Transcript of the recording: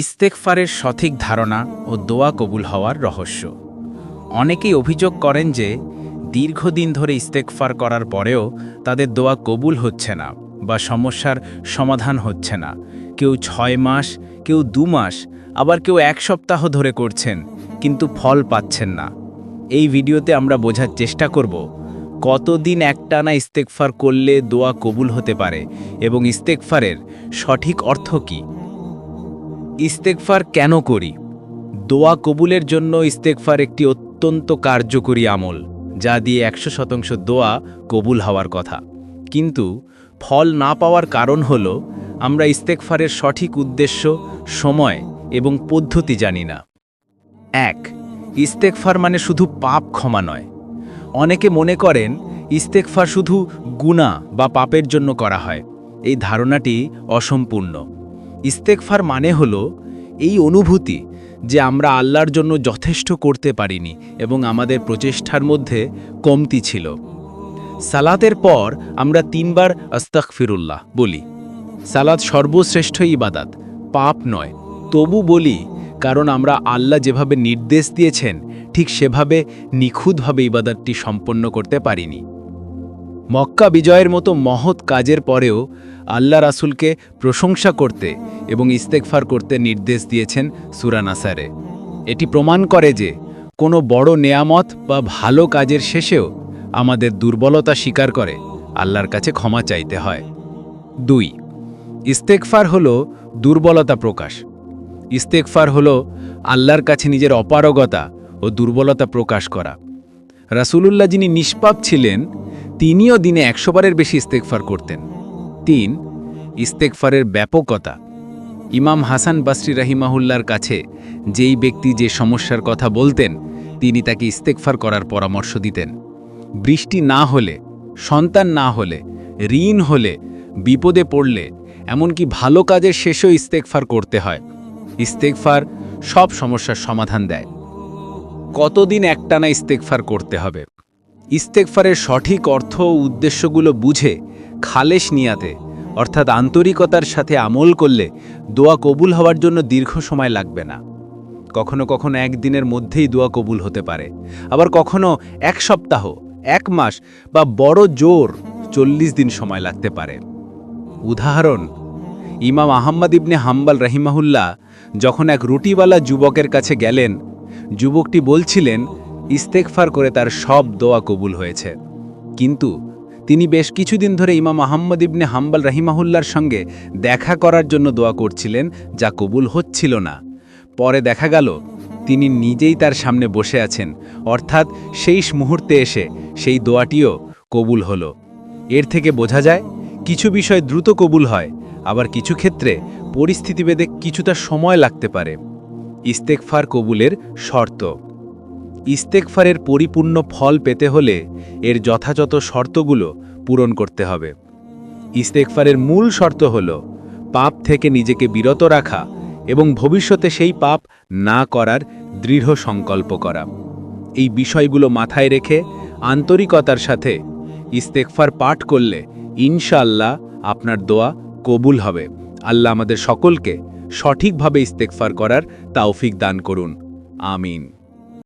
ইস্তেকফারের সঠিক ধারণা ও দোয়া কবুল হওয়ার রহস্য। অনেকেই অভিযোগ করেন যে, দীর্ঘদিন ধরে ইস্তেকফার করার পরেও তাদের দোয়া কবুল হচ্ছে না বা সমস্যার সমাধান হচ্ছে না। কেউ ছয় মাস, কেউ দু মাস, আবার কেউ এক সপ্তাহ ধরে করছেন, কিন্তু ফল পাচ্ছেন না। এই ভিডিওতে আমরা বোঝার চেষ্টা করব, কতদিন একটানা ইস্তেকফার করলে দোয়া কবুল হতে পারে এবং ইস্তেকফারের সঠিক অর্থ কী? ইস্তেকফার কেন করি? দোয়া কবুলের জন্য ইস্তেকফার একটি অত্যন্ত কার্যকরী আমল, যা দিয়ে একশো শতাংশ দোয়া কবুল হওয়ার কথা। কিন্তু ফল না পাওয়ার কারণ হল, আমরা ইস্তেকফারের সঠিক উদ্দেশ্য, সময় এবং পদ্ধতি জানি না। এক ইস্তেকফার মানে শুধু পাপ ক্ষমা নয়। অনেকে মনে করেন ইস্তেকফার শুধু গুণা বা পাপের জন্য করা হয়। এই ধারণাটি অসম্পূর্ণ। ইস্তেকফার মানে হল এই অনুভূতি যে আমরা আল্লাহর জন্য যথেষ্ট করতে পারিনি এবং আমাদের প্রচেষ্টার মধ্যে কমতি ছিল। সালাতের পর আমরা তিনবার আস্তাক ফিরুল্লাহ বলি। সালাত সর্বশ্রেষ্ঠ ইবাদাত, পাপ নয়। তবু বলি, কারণ আমরা আল্লাহ যেভাবে নির্দেশ দিয়েছেন, ঠিক সেভাবে নিখুঁতভাবে ইবাদাতটি সম্পন্ন করতে পারিনি। মক্কা বিজয়ের মতো মহৎ কাজের পরেও আল্লাহ রাসুলকে প্রশংসা করতে এবং ইস্তেকফার করতে নির্দেশ দিয়েছেন সুরানাসারে এটি প্রমাণ করে যে কোনো বড় নেয়ামত বা ভালো কাজের শেষেও আমাদের দুর্বলতা স্বীকার করে, আল্লাহর কাছে ক্ষমা চাইতে হয়। দুই ইস্তেকফার হল দুর্বলতা প্রকাশ। ইস্তেকফার হল আল্লাহর কাছে নিজের অপারগতা ও দুর্বলতা প্রকাশ করা। রাসূলুল্লাহ যিনি নিষ্পাপ ছিলেন তিনিও দিনে একশো বারের বেশি ইস্তেকফার করতেন। তিন ইস্তেকফারের ব্যাপকতা। ইমাম হাসান বাসরি রাহিমাহুল্লার কাছে যেই ব্যক্তি যে সমস্যার কথা বলতেন, তিনি তাকে ইস্তেকফার করার পরামর্শ দিতেন। বৃষ্টি না হলে, সন্তান না হলে, ঋণ হলে, বিপদে পড়লে, এমনকি ভালো কাজের শেষেও ইস্তেকফার করতে হয়। ইস্তেকফার সব সমস্যার সমাধান দেয়। কতদিন একটানা ইস্তেকফার করতে হবে? ইস্তেকফারের সঠিক অর্থ ও উদ্দেশ্যগুলো বুঝে খালেশ নিয়াতে, অর্থাৎ আন্তরিকতার সাথে আমল করলে দোয়া কবুল হওয়ার জন্য দীর্ঘ সময় লাগবে না। কখনো কখনো একদিনের মধ্যেই দোয়া কবুল হতে পারে। আবার কখনো এক সপ্তাহ, এক মাস বা বড় জোর চল্লিশ দিন সময় লাগতে পারে। উদাহরণ, ইমাম আহম্মদ ইবনে হাম্বাল রহিমাহুল্লাহ যখন এক রুটিওয়ালা যুবকের কাছে গেলেন, যুবকটি বলছিলেন ইস্তেকফার করে তার সব দোয়া কবুল হয়েছে। কিন্তু তিনি বেশ কিছুদিন ধরে ইমাম আহম্মদ ইবনে হাম্বাল রাহিমাহুল্লার সঙ্গে দেখা করার জন্য দোয়া করছিলেন, যা কবুল হচ্ছিল না। পরে দেখা গেল, তিনি নিজেই তার সামনে বসে আছেন, অর্থাৎ সেই মুহূর্তে এসে সেই দোয়াটিও কবুল হলো। এর থেকে বোঝা যায়, কিছু বিষয় দ্রুত কবুল হয়, আবার কিছু ক্ষেত্রে পরিস্থিতিভেদে কিছুটা সময় লাগতে পারে। ইস্তেকফার কবুলের শর্ত ইস্তেকফারের পরিপূর্ণ ফল পেতে হলে এর যথাযথ শর্তগুলো পূরণ করতে হবে। ইস্তেকফারের মূল শর্ত হল পাপ থেকে নিজেকে বিরত রাখা এবং ভবিষ্যতে সেই পাপ না করার দৃঢ় সংকল্প করা। এই বিষয়গুলো মাথায় রেখে আন্তরিকতার সাথে ইস্তেকফার পাঠ করলে ইনশাআল্লাহ আপনার দোয়া কবুল হবে। আল্লাহ আমাদের সকলকে সঠিকভাবে ইস্তেকফার করার তাওফিক দান করুন। আমিন।